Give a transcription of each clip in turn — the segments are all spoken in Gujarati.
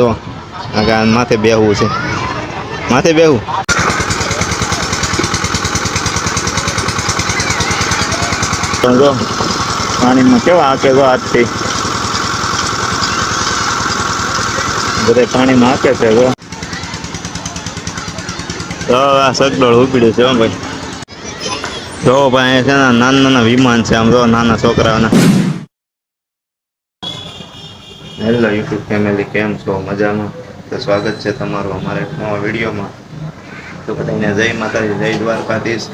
જો માથે બેહવું છે. માથે બેહવું. જો પાણીમાં કેવા આકે જો આજથી? બધે પાણીમાં આકે છે જો. તો આ સગડોળ ઉપડ્યું છે ભાઈ. જો ભાઈ છે ને નાના નાના વિમાન છે આમ જો નાના છોકરાઓના. હેલો યુટ્યુબ ફેમિલી, કેમ છો? મજામાં? તો સ્વાગત છે તમારું અમારા એક નવા વિડીયોમાં. તો બધાને જય માતાજી, જય દ્વારકાધીશ.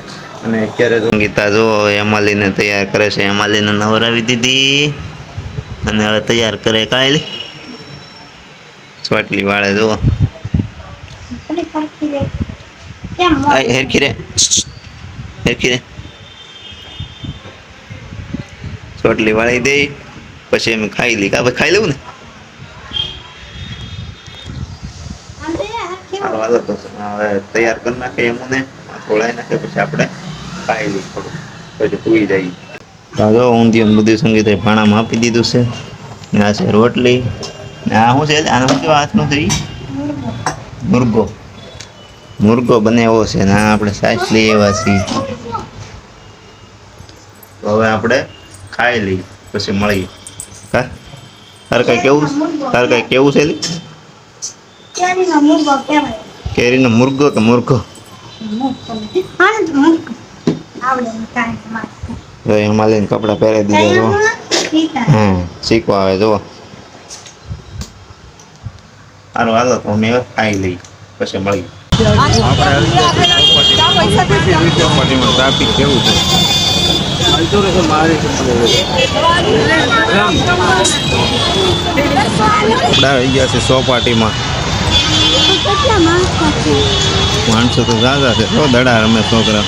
અને અત્યારે તો ગીતા જો હેમાલીને તૈયાર કરે છે. હેમાલીને નવરાવી દીધી. અને હવે તૈયાર કરે કાયલી. ચોટલી વાળે જુઓ. હેરખી રે. હેરખી રે. ચોટલી વાળી દઈ પછી એમ ખાઈ લી. કાં ખાઈ લેવું ને? સારું હાલો તો હવે તૈયાર કરી નાખે એમને ખોલાઈ નાખે પછી આપણે ખાઈ લઈ પછી પૂરી જઈએ તો જો ઊંધિયું બધું સંગીત ભાણામાં આપી દીધું છે. આ છે રોટલી. આ શું છે? આને શું કહેવાય? હાથનું થઈ મુર્ગો. મુર્ગો એવો છે ને આપણે સાસ લઈ એવા છીએ. હવે આપણે ખાઈ લઈએ, પછી મળીએ. તારે કઈ કેવું તારે કઈ કેવું છે લી? કેરીનો મુર્ગો કે મુર્ગો? જો એમાં લઈને કપડાં પહેરાવી દીધા જો હા શીખવા આવે જો સારું હાલો તો અમે ખાઈ લઈ પછી મળી ટ્રાફિક કેવું છે ગયા છે સોપાટીમાં માણસો તો ઝાઝા છે. તો દડા રમે છોકરા.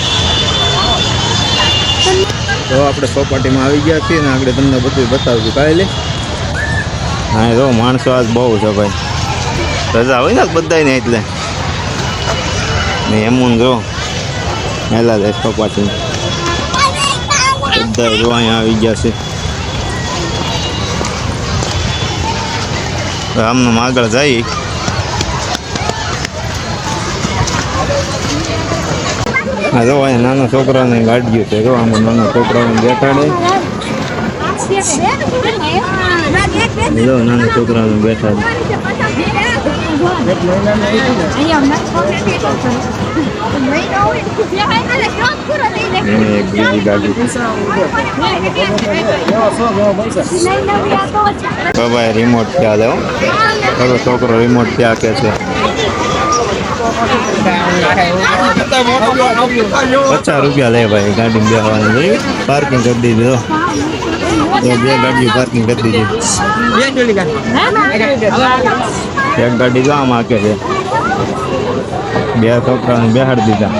તો આપણે સોપાટીમાં આવી ગયા છીએ ને આપણે તમને બધું બતાવ્યું કાલે હા, જો, માણસો આજ બહુ છે ભાઈ. રજા હોય ને બધાને એટલે. ને એમું જો, મેલા જાય સોપાટી બધા જો અહીંયા આવી ગયા છે. આમનું આગળ જઈ હા જો અહીંયા નાના છોકરાને ગાડીઓ છે, જો આમાં નાના છોકરાઓને બેઠાડે જો નાના છોકરાને બેઠાડે એક બીજી ગાડી. બાબા રિમોટ ત્યાં દે હો? છોકરો રિમોટ ત્યાં કે છે? પચાસ રૂપિયા લે ભાઈ ગાડી બેસવાનું જોયું પાર્કિંગ કરી દીધી જો તો બે ગાડીઓ પાર્કિંગ કરી દીધી એક ગાડી જો આમ આકે છે બે છોકરાને બેહાડી દીધા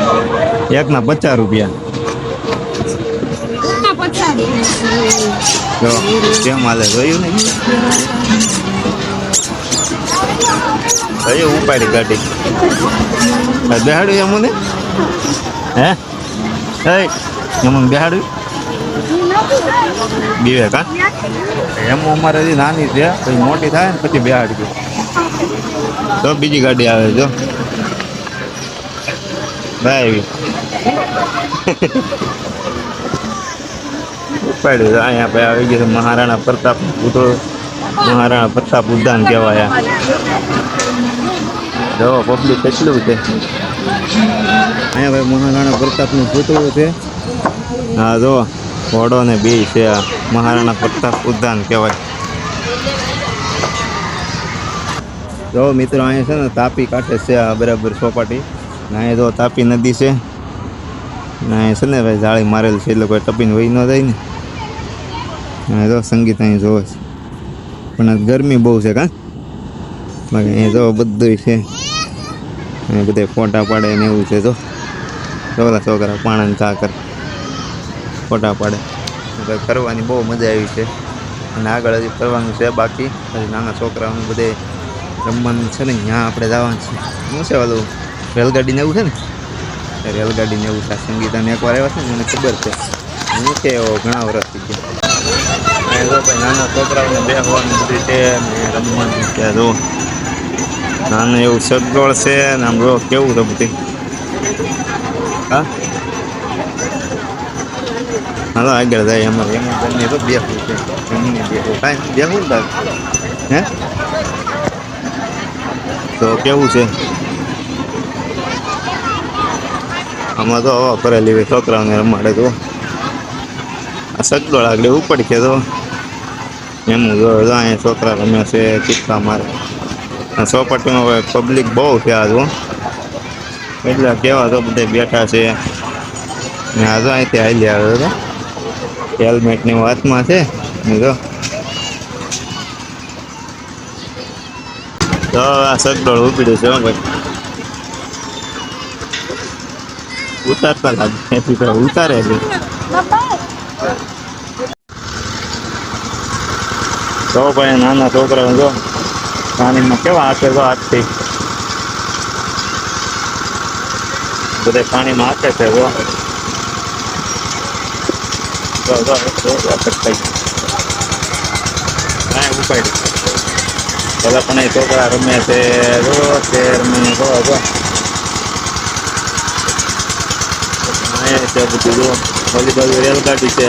એકના પચાસ રૂપિયા જો કેમ હાલે જોયું ને કયું ઉપાડી ગાડી. બેહાડ્યું ને હે? હે એમ બેહાડ્યું? બીવે કા? એમ અમારે હજી નાની છે, પછી મોટી થાય ને પછી બેહાડ્યું તો બીજી ગાડી આવે જો. ભાઈ ઉપાડ્યું અહીંયા ભાઈ આવી ગયું મહારાણા પ્રતાપ પૂતળો. મહારાણા પ્રતાપ ઉદ્યાન કહેવાય. જો પબ્લિક કેટલું છે. અહીંયા ભાઈ મહારાણા પ્રતાપનું પૂતળું છે. હા જો ઘોડો ને બી છે મહારાણા પ્રતાપ ઉદ્યાન કહેવાય. જો મિત્રો, અહીંયા છે ને તાપી કાંઠે છે આ બરાબર ચોપાટી ને અહીંયા જો તાપી નદી છે. ને અહીંયા છે ને ભાઈ જાળી મારેલ છે, એટલે કોઈ ટપીને વહી ન જાય ને. અને જો સંગીત અહીં જોવે છે. પણ ગરમી બહુ છે કાં? બાકી અહીંયા જો બધું છે. અહીંયા બધે ફોટા પાડે ને એવું છે, જો. છોકરા છોકરા પાણાને ચા કરે ફોટા પાડે. ફરવાની બહુ મજા આવી છે. અને આગળ હજી ફરવાનું છે બાકી. હજી નાના છોકરાઓને બધે રમવાનું છે ને ત્યાં આપણે જવાનું છે. શું છે ઓલું? રેલગાડીને એવું છે ને? રેલગાડીને એવું છે. સંગીતાને એકવાર આવ્યા છે ને, મને ખબર છે. હું છે એવો ઘણા વર્ષ થઈ ગયા. નાના છોકરાઓને બેસવાનું બધું છે ને રમવાનું છે, જો. નાનું એવું સગવડ છે ને આમ રો કેવું તો બધી હા? હાલો, આગળ જાય અમારે. એમાં બંને તો બેસવું છે. એમને બેસવું કાંઈ બેસવું ને હે? તો કેવું છે? આમાં તો હવા કરેલી હોય, છોકરાઓને રમાડે તો. આ સગડોળ આગળ ઉપડ કે તો. એમ જો અહીંયા છોકરા રમે છે, ચિત્તા મારે. ચોપાટીમાં પબ્લિક બહુ છે. આજ એટલે કેવા તો બધા બેઠા છે. ને આ તો અહીંથી હાલી આવ્યો તો હેલ્મેટની વાતમાં છે. તો આ સગડોળ ઉપડ્યું છે ભાઈ. ઉતારતા લાગે. ઉતારે છે. તો ભાઈ નાના છોકરાઓ જો. પાણીમાં કેવા હાથે તો હાથથી બધે પાણીમાં હાથે છે જો જો જો જો જો અટકાઈ હા ઉપાડી પેલા પણ એ છોકરા રમે છે જો તે રમે જો જો હા છે બધું જો ઓલી બાજુ રેલગાડી છે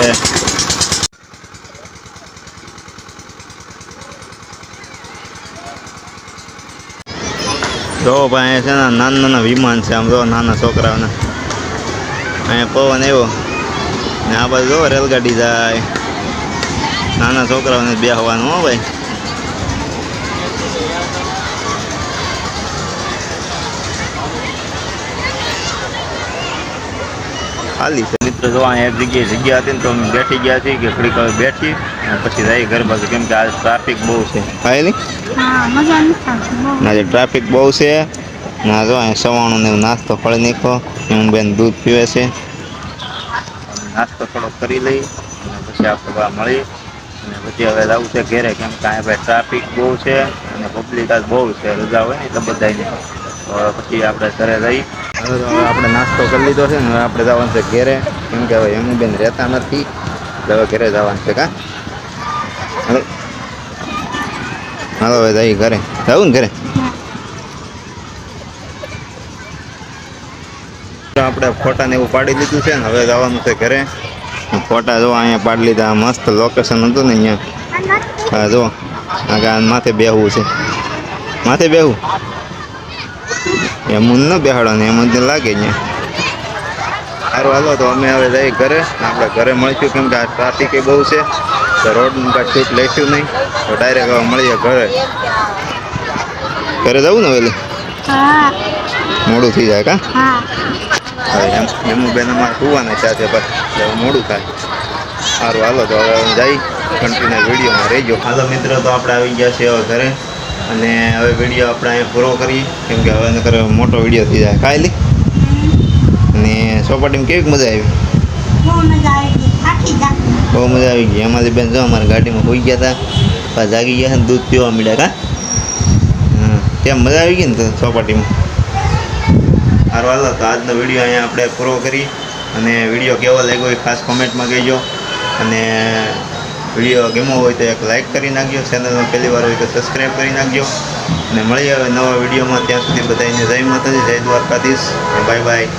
જો ભાઈ અહીંયા છે ને નાના નાના વિમાન છે આમ જો નાના છોકરાઓના. અહીંયા પવન આવ્યો. ને આ બાજુ જો રેલગાડી જાય. નાના છોકરાઓને બેસવાનું હો ભાઈ. ખાલી છે. મિત્રો જો અહીંયા એક જગ્યાએ જગ્યા હતી ને તો અમે બેઠી ગયા છીએ કે ઘડીક બેઠી અને પછી જાય ઘર બાજુ. કેમ કે આજ ટ્રાફિક બહુ છે. હા આજે ટ્રાફિક બહુ છે. ના જો અહીં સવાણું ને એવું નાસ્તો ફળી નાખો એમ બેન દૂધ પીવે છે. નાસ્તો થોડો કરી લઈ. અને પછી આપણે બા મળી. અને પછી હવે લાવું છે ઘેરે કેમ કે અહીંયા ભાઈ ટ્રાફિક બહુ છે અને પબ્લિક આજ બહુ છે. રજા હોય ને તો બધાને હવે પછી આપણે ઘરે રહી. હવે આપણે નાસ્તો કરી લીધો છે ને હવે આપણે જવાનું છે ઘેરે. કેમ કે હવે એમ બેન રહેતા નથી. એટલે હવે ઘરે જવાનું છે કા? હાલો હવે જઈ ઘરે. જવું ને ઘરે? આપણે ફોટા ને એવું પાડી લીધું છે ને, હવે જવાનું છે ઘરે. ફોટા જો અહીંયા પાડી લીધા મસ્ત લોકેશન હતું ને અહીંયા. હા જો માથે બેહવું છે. માથે બેહવું? એમ ન બેહાડો ને, એમ જ લાગે અહીંયા. સારું હાલો તો અમે હવે જઈએ ઘરે. આપણે ઘરે મળીશું કેમ કે આ ટ્રાફિક એ બહુ છે. તો રોડનું કાંઈ શૂટ લઈશું નહીં. તો ડાયરેક્ટ હવે મળીએ ઘરે. ઘરે જવું ને વહેલું? મોડું થઈ જાય કા? હવે એમ એમનું બેન અમારે સુવાના સાથે પર મોડું થાય. સારું હાલો તો હવે જઈ કન્ટિન્યુ વિડીયોમાં રહીજો. હાલો મિત્ર તો આપણે આવી ગયા છીએ હવે ઘરે. અને હવે વીડિયો આપણે અહીંયા પૂરો કરીએ. કેમ કે હવે નકર મોટો વીડિયો થઈ જાય. કાંઈ અને ચોપાટીમાં કેવી મજા આવી? બહુ મજા આવી ગઈ. એમાંથી બેન જો અમારી ગાડીમાં હોઈ ગયા હતા જાગી ગયા ને દૂધ પીવા મળ્યા કા? ત્યાં મજા આવી ગઈ ને ચોપાટીમાં? સારું હાલો. તો આજનો વીડિયો અહીંયા આપણે પૂરો કરી. અને વીડિયો કેવો લાગ્યો એ ખાસ કોમેન્ટમાં કહેજો. અને વીડિયો ગમ્યો હોય તો એક લાઇક કરી નાખજો. ચેનલમાં પહેલી વાર હોય તો સબસ્ક્રાઈબ કરી નાખજો. અને મળીએ હવે નવા વિડીયોમાં. ત્યાં સુધી બધાને જય માતાજી જય દ્વારકાધીશ. Bye bye.